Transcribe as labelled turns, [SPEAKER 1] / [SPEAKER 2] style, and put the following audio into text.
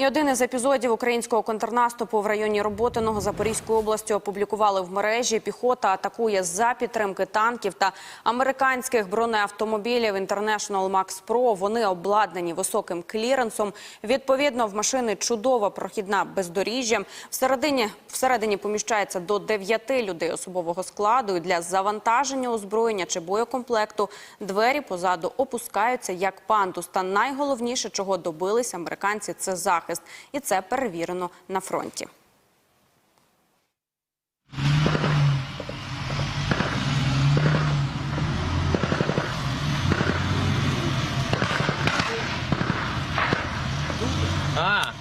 [SPEAKER 1] І один із епізодів українського контрнаступу в районі Роботиного Запорізької області опублікували в мережі. Піхота атакує за підтримки танків та американських бронеавтомобілів International Max Pro. Вони обладнані високим кліренсом. Відповідно, в машини чудова прохідна бездоріжжя. Всередині всередині поміщається до 9 людей особового складу. І для завантаження озброєння чи боєкомплекту двері позаду опускаються як пандус. Та найголовніше, чого добились американці, це захист. І це перевірено на фронті.
[SPEAKER 2] А,